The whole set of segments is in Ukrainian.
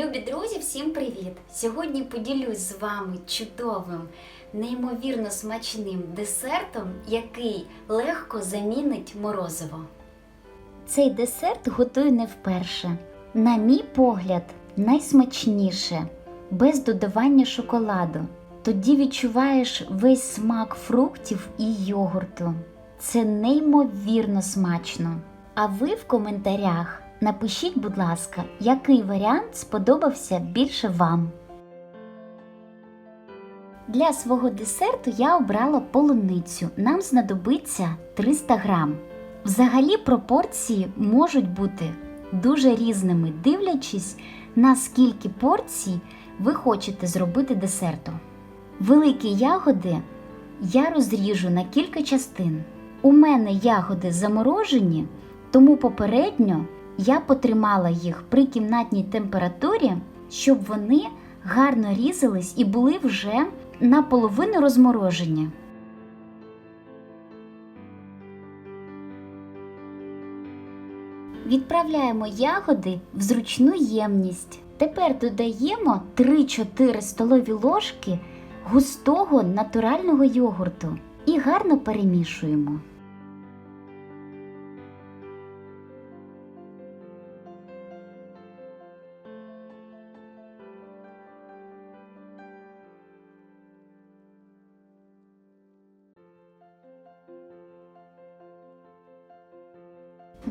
Любі друзі, всім привіт! Сьогодні поділюсь з вами чудовим, неймовірно смачним десертом, який легко замінить морозиво. Цей десерт готую не вперше. На мій погляд, найсмачніше, без додавання шоколаду. Тоді відчуваєш весь смак фруктів і йогурту. Це неймовірно смачно. А ви в коментарях напишіть, будь ласка, який варіант сподобався більше вам. Для свого десерту я обрала полуницю. Нам знадобиться 300 грам. Взагалі пропорції можуть бути дуже різними, дивлячись, на скільки порцій ви хочете зробити десерту. Великі ягоди я розріжу на кілька частин. У мене ягоди заморожені, тому попередньо я потримала їх при кімнатній температурі, щоб вони гарно різались і були вже наполовину розморожені. Відправляємо ягоди в зручну ємність. Тепер додаємо 3-4 столові ложки густого натурального йогурту і гарно перемішуємо.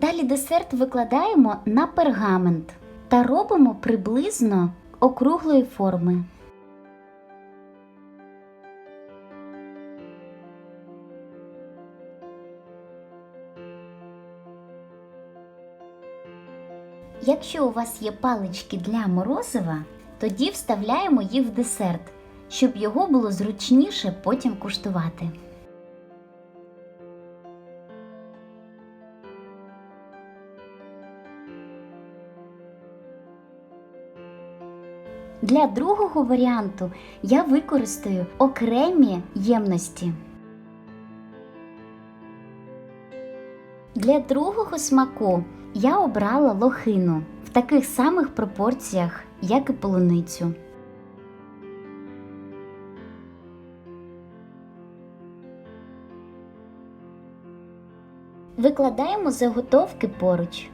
Далі десерт викладаємо на пергамент та робимо приблизно округлої форми. Якщо у вас є палички для морозива, тоді вставляємо їх в десерт, щоб його було зручніше потім куштувати. Для другого варіанту я використаю окремі ємності. Для другого смаку я обрала лохину в таких самих пропорціях, як і полуницю. Викладаємо заготовки поруч.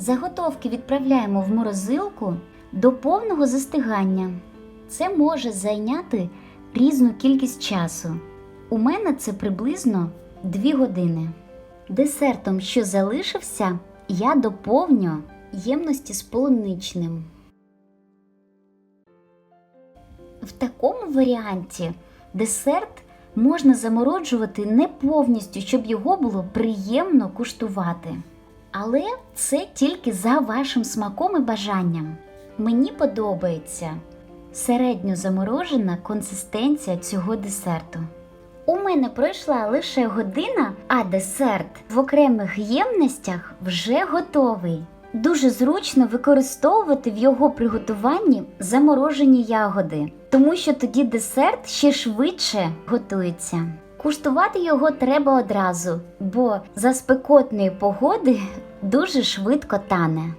Заготовки відправляємо в морозилку до повного застигання. Це може зайняти різну кількість часу. У мене це приблизно 2 години. Десертом, що залишився, я доповню ємності з полуничним. В такому варіанті десерт можна замороджувати не повністю, щоб його було приємно куштувати. Але це тільки за вашим смаком і бажанням. Мені подобається середньо заморожена консистенція цього десерту. У мене пройшла лише година, а десерт в окремих ємностях вже готовий. Дуже зручно використовувати в його приготуванні заморожені ягоди, тому що тоді десерт ще швидше готується. Куштувати його треба одразу, бо за спекотної погоди дуже швидко тане.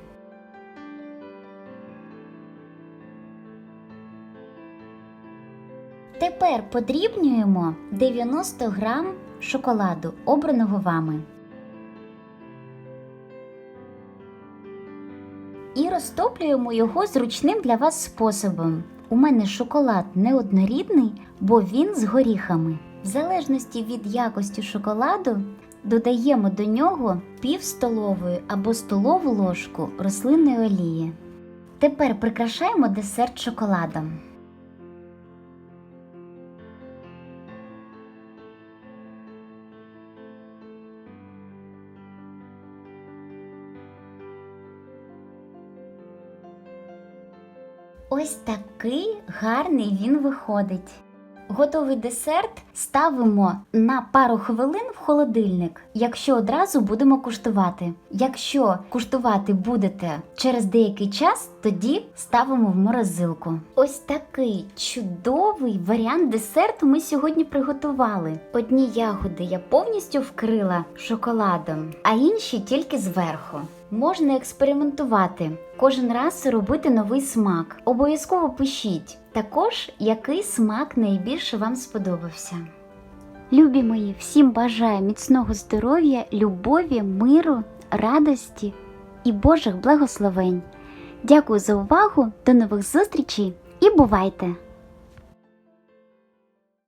Тепер подрібнюємо 90 грам шоколаду, обраного вами. І розтоплюємо його зручним для вас способом. У мене шоколад неоднорідний, бо він з горіхами. В залежності від якості шоколаду додаємо до нього пів столової або столову ложку рослинної олії. Тепер прикрашаємо десерт шоколадом. Ось такий гарний він виходить. Готовий десерт ставимо на пару хвилин в холодильник, якщо одразу будемо куштувати. Якщо куштувати будете через деякий час, Тоді ставимо в морозилку. Ось такий чудовий варіант десерту ми сьогодні приготували. Одні ягоди я повністю вкрила шоколадом, а інші тільки зверху. Можна експериментувати, кожен раз робити новий смак. Обов'язково пишіть також, який смак найбільше вам сподобався. Любі мої, всім бажаю міцного здоров'я, любові, миру, радості і Божих благословень. Дякую за увагу, до нових зустрічей і бувайте!